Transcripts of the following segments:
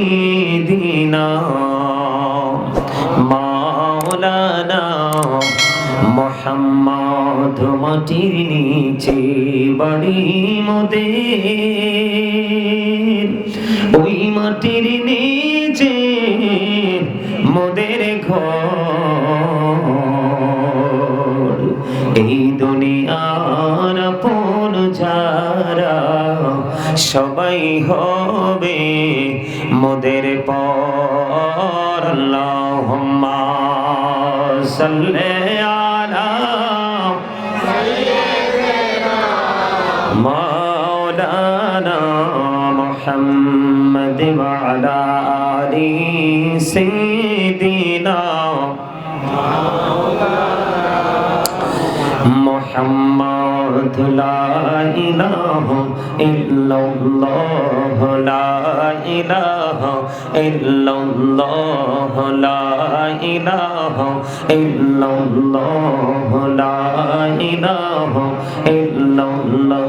Medina মাওলানা মোহাম্মদ মাটির নিচে বাড়ি মোদে ওই মাটির নিচে মোদের ঘর। এই দুনিয়ার আপন যারা সবাই হবে মোদের পর আল্লাহুম্মা সাল্লি আলা মাওলানা মুহাম্মদ ওয়া নাথ লাইলাহ ইল্লাল্লাহ লাইলাহ ইল্লাল্লাহ লাইলাহ ইল্লাল্লাহ লাইলাহ ইল্লাল্লাহ।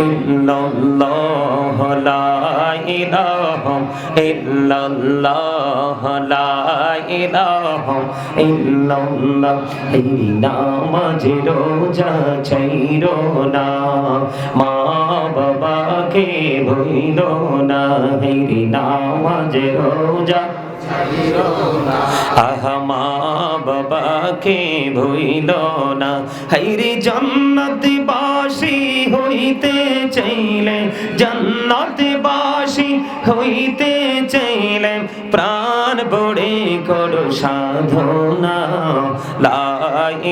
লা না বাবাকে ভইলো না। এই নামাজ রোজা আহা মা বাবাকে ভইল না। হাইরে জান্নাত বাসি হইতে চাইলে জান্নাত বাসি হইতে চাইলে, প্রাণ বড়ে করো সাধনা। লা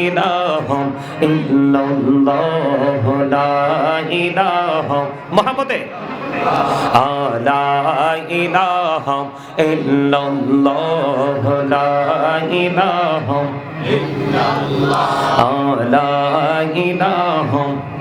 ইলাহা ইল্লাল্লাহ, লা ইলাহা মহাপতে লা ইল্লাল্লাহ, লা ইলাহা লা ইলাহা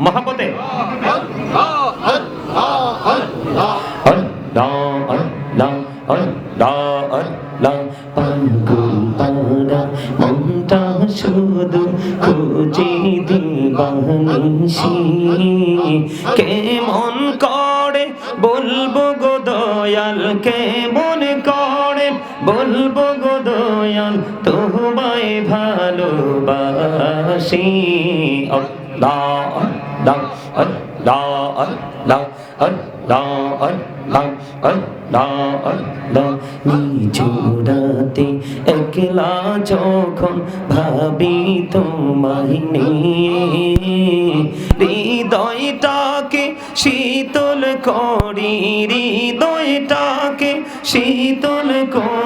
মহাপতে। শুধু খুঁজে দিবানিসি কেমন করে বলব গো দয়াল কেমন করে বলব গো দয়াল, তোমায় ভালোবাসি। আল্লাহ একলা যখন ভাবি তোমায় নিয়ে, হৃদয়টাকে শীতল করি, হৃদয়টাকে শীতল করি।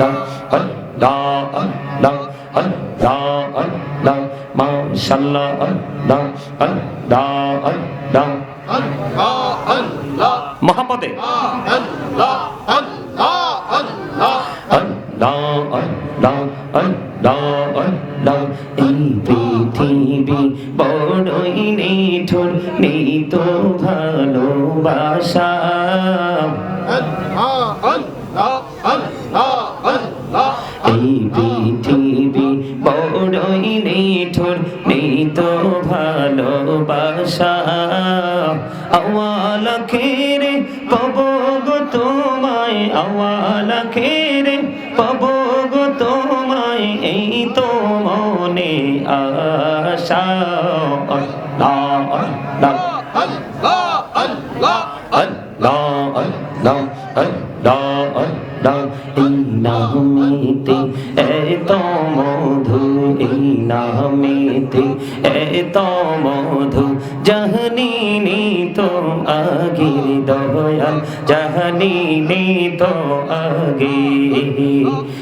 đăng ấn đa ấn đăng ấn đa ấn đăng ma san la ấn đăng ấn đa ấn đăng ấn đa ấn la mohammed ấn la ấn la ấn la ấn đa ấn đăng ấn đa ấn đăng in পৃথিবী বড়ই নিঠুর নিত ভালোবাসা আওয়াল খেরে তোমায়, আওয়াল খেরে তোমায়, এই তো মনে আশা। আল্লাহ আল্লাহ মধু এই নামেতে দয়াল জাহানি তো আগে।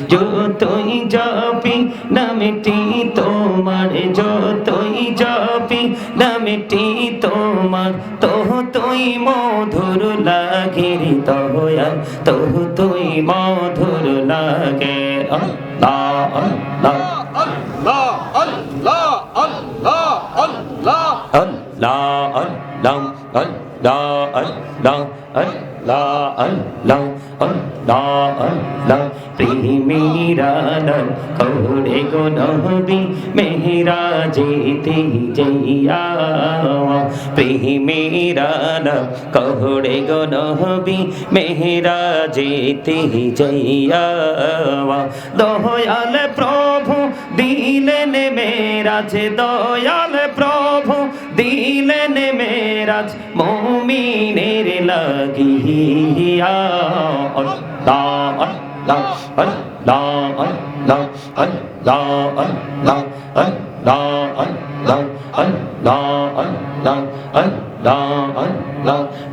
যতই যাবি নামটি তোমার, যতই যাবি নামটি তোমার তো তুই মধুর লাগে রে দয়াল তো তুই মধুর লাগে। আল্লাহ। আল্লাহ আল্লাহ আল্লাহ আল্লাহ আল্লাহ আল্লাহ। প্রেমীরানন করে গো নহবি মেহরা যেতে জইয়া দয়াল প্রভু দিলেন মেরাজ, দয়াল প্রভু দিলেন মেরাজ, মমিনের লাগিয়া। আল্লাহ আল্লাহ আল্লাহ।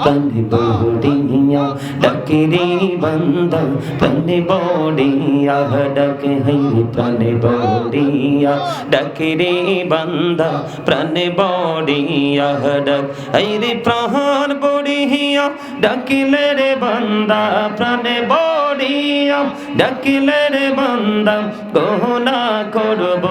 തന്റെ ബോഡിയ ഡക്കരെ ബന്ധ തന്റെ ബോഡിയ ഡക്കെ ഹൈ തന്റെ ബോഡിയ ഡക്കരെ ബന്ധ പ്രനെ ബോഡിയ ഡക് ഹൈ പ്രഹാൻ ബോ বড়িয়া ডাকিলে রে বান্দা প্রাণে বড়িয়া। ডাকিলে রে বান্দা গহনা করব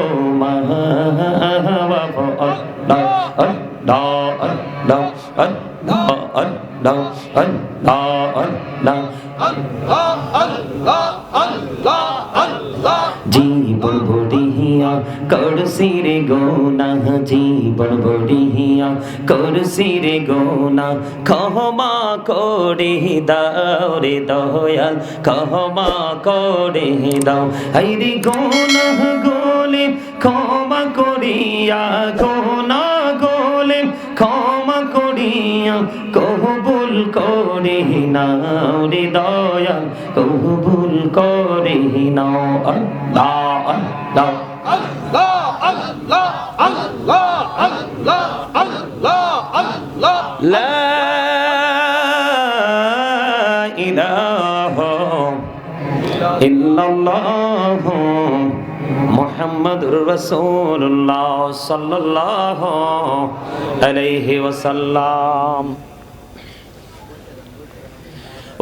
জীবন বড়িয়া করছি রে গোনা জীবন বড়িয়া করছি রে গোনা ক্ষমা করে দাও রে দয়াল ক্ষমা করে দাও হাই রে গোনা গোলে ক্ষমা করিয়া গোনা গোলে ক্ষমা করিয়া কবুল করে নাও রে দয়াল কবুল করে নাও আল্লাহ আল্লাহ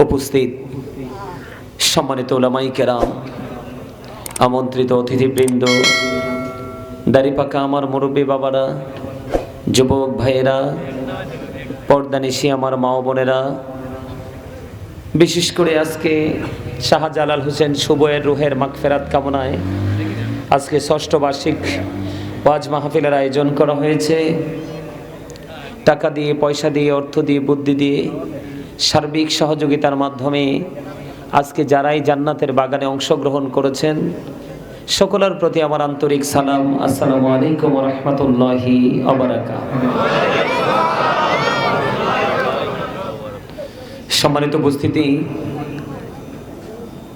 উপস্থিত সম্মানিত ওলামাই কেরাম আমন্ত্রিত অতিথিবৃন্দ, দাড়িপাকা আমার মুরব্বী বাবারা, যুবক ভাইয়েরা পর্দানিশি আমার মা বোনেরা, বিশেষ করে আজকে শাহজালাল হোসেন শুভয়ের রুহের মাগফেরাত কামনায় আজকে ষষ্ঠ বার্ষিক ওয়াজ মাহফিলের আয়োজন করা হয়েছে। টাকা দিয়ে, পয়সা দিয়ে, অর্থ দিয়ে, বুদ্ধি দিয়ে সার্বিক সহযোগিতার মাধ্যমে আজকে যারাই জান্নাতের বাগানে অংশগ্রহণ করেছেন, সকলের প্রতি আমার আন্তরিক সালাম। আসসালামু আলাইকুম রহমতুল্লাহি সম্মানিত উপস্থিতি,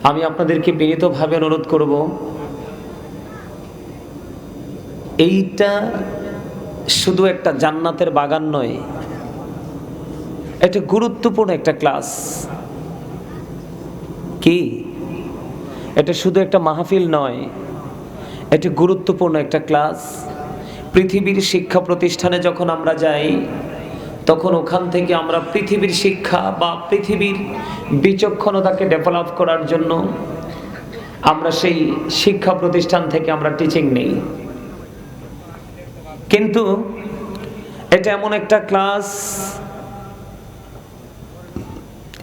আমি আপনাদেরকে বিনীতভাবে অনুরোধ করব, এইটা শুধু একটা জান্নাতের বাগান নয়, এটা গুরুত্বপূর্ণ একটা ক্লাস। কি? এটা শুধু একটা মাহফিল নয়, এটা গুরুত্বপূর্ণ একটা ক্লাস। পৃথিবীর শিক্ষা প্রতিষ্ঠানে যখন আমরা যাই, তখন ওখান থেকে আমরা পৃথিবীর শিক্ষা বা পৃথিবীর বিচক্ষণতাকে ডেভেলপ করার জন্য আমরা সেই শিক্ষা প্রতিষ্ঠান থেকে আমরা টিচিং নেই। কিন্তু এটা এমন একটা ক্লাস,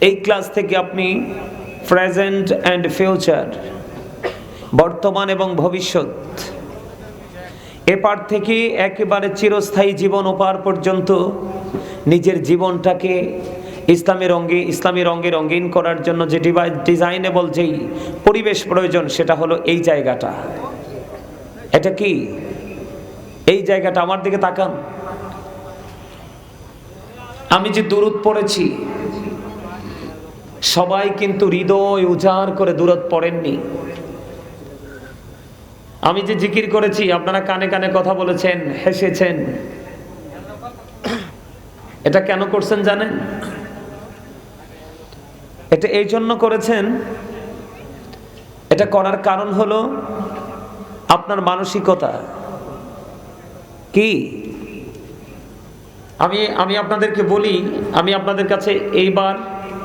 এই ক্লাস থেকে আপনি প্রেজেন্ট অ্যান্ড ফিউচার বর্তমান এবং ভবিষ্যৎ। এপার থেকে একেবারে চিরস্থায়ী জীবন ওপার পর্যন্ত নিজের জীবনটাকে ইসলামী রঙে ইসলামী রঙে রঙিন করার জন্য যে ডিজাইনেবল যেই পরিবেশ প্রয়োজন, সেটা হলো এই জায়গাটা। এটা কি? এই জায়গাটা আমার দিকে তাকান। আমি যে দূরত পড়েছি সবাই কিন্তু হৃদয় উজাড় করে দূরত পড়েননি। আমি যে জিকির করেছি, আপনারা কানে কানে কথা বলেছেন, হেসেছেন। এটা কেন করছেন জানেন? এটা এই জন্য করেছেন, এটা করার কারণ হলো আপনার মানসিকতা। কি? আমি আমি আপনাদেরকে বলি, আমি আপনাদের কাছে এইবার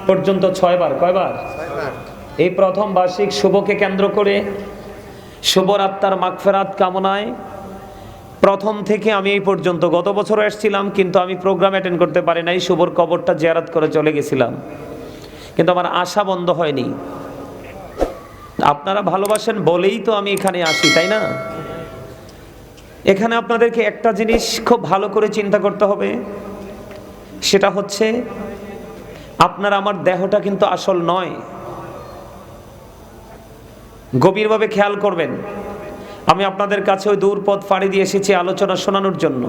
পর্যন্ত ছয়বার, কয়বার? এই প্রথম বার্ষিক শুভকে কেন্দ্র করে শুভর আত্মার মাগফেরাত কামনায় প্রথম থেকে আমি এই পর্যন্ত গত বছর এসেছিলাম, কিন্তু আমি প্রোগ্রাম অ্যাটেন্ড করতে পারি নাই, শুভর কবরটা জিয়ারাত করে চলে গেছিলাম। কিন্তু আমার আশা বন্ধ হয়নি। আপনারা ভালোবাসেন বলেই তো আমি এখানে আসি, তাই না? এখানে আপনাদেরকে একটা জিনিস খুব ভালো করে চিন্তা করতে হবে, সেটা হচ্ছে আপনার আমার দেহটা কিন্তু আসল নয়। গভীরভাবে খেয়াল করবেন। আমি আপনাদের কাছে ওই দূর পথ ফাড়ি দিয়ে এসেছি আলোচনা শোনানোর জন্য।